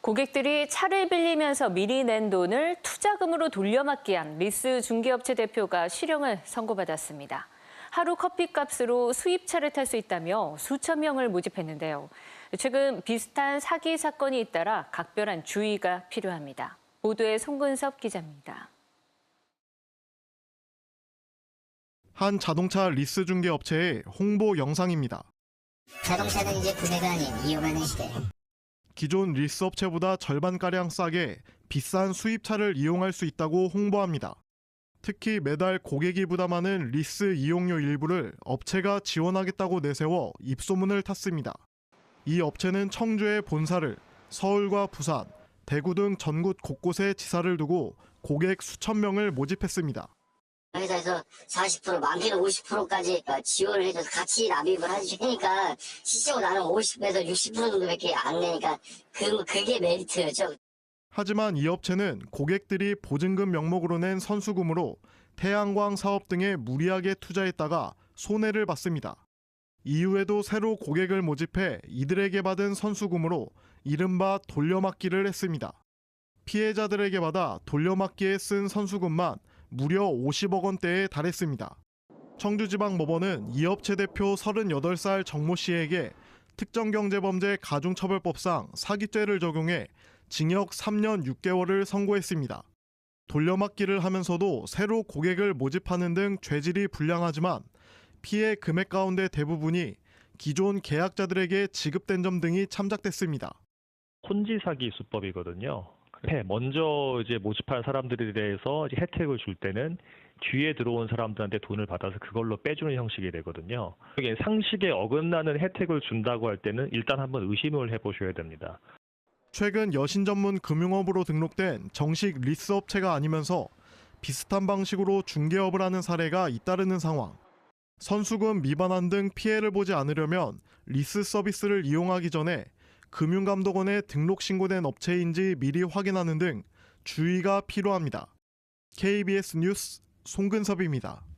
고객들이 차를 빌리면서 미리 낸 돈을 투자금으로 돌려막기 한 리스 중개업체 대표가 실형을 선고받았습니다. 하루 커피값으로 수입차를 탈 수 있다며 수천 명을 모집했는데요. 최근 비슷한 사기 사건이 잇따라 각별한 주의가 필요합니다. 보도에 송근섭 기자입니다. 한 자동차 리스 중개 업체의 홍보 영상입니다. 자동차는 이제 구매가 아닌 이용하는 시대. 기존 리스 업체보다 절반가량 싸게 비싼 수입차를 이용할 수 있다고 홍보합니다. 특히 매달 고객이 부담하는 리스 이용료 일부를 업체가 지원하겠다고 내세워 입소문을 탔습니다. 이 업체는 청주의 본사를 서울과 부산, 대구 등 전국 곳곳에 지사를 두고 고객 수천 명을 모집했습니다. 회사에서 40% 많게는 50%까지 지원을 해줘서 같이 납입을 해주니까 실제로 나는 50에서 60% 정도밖에 안 내니까 그, 그게 메리트죠. 하지만 이 업체는 고객들이 보증금 명목으로 낸 선수금으로 태양광 사업 등에 무리하게 투자했다가 손해를 봤습니다. 이후에도 새로 고객을 모집해 이들에게 받은 선수금으로 이른바 돌려막기를 했습니다. 피해자들에게 받아 돌려막기에 쓴 선수금만 무려 50억 원대에 달했습니다. 청주지방법원은 이 업체 대표 38살 정모 씨에게 특정경제범죄 가중처벌법상 사기죄를 적용해 징역 3년 6개월을 선고했습니다. 돌려막기를 하면서도 새로 고객을 모집하는 등 죄질이 불량하지만 피해 금액 가운데 대부분이 기존 계약자들에게 지급된 점 등이 참작됐습니다. 혼지 사기 수법이거든요. 네, 먼저 이제 모집한 사람들에 대해서 이제 혜택을 줄 때는 뒤에 들어온 사람들한테 돈을 받아서 그걸로 빼주는 형식이 되거든요. 이게 상식에 어긋나는 혜택을 준다고 할 때는 일단 한번 의심을 해보셔야 됩니다. 최근 여신 전문 금융업으로 등록된 정식 리스 업체가 아니면서 비슷한 방식으로 중개업을 하는 사례가 잇따르는 상황. 선수금 미반환 등 피해를 보지 않으려면 리스 서비스를 이용하기 전에 금융감독원에 등록 신고된 업체인지 미리 확인하는 등 주의가 필요합니다. KBS 뉴스 송근섭입니다.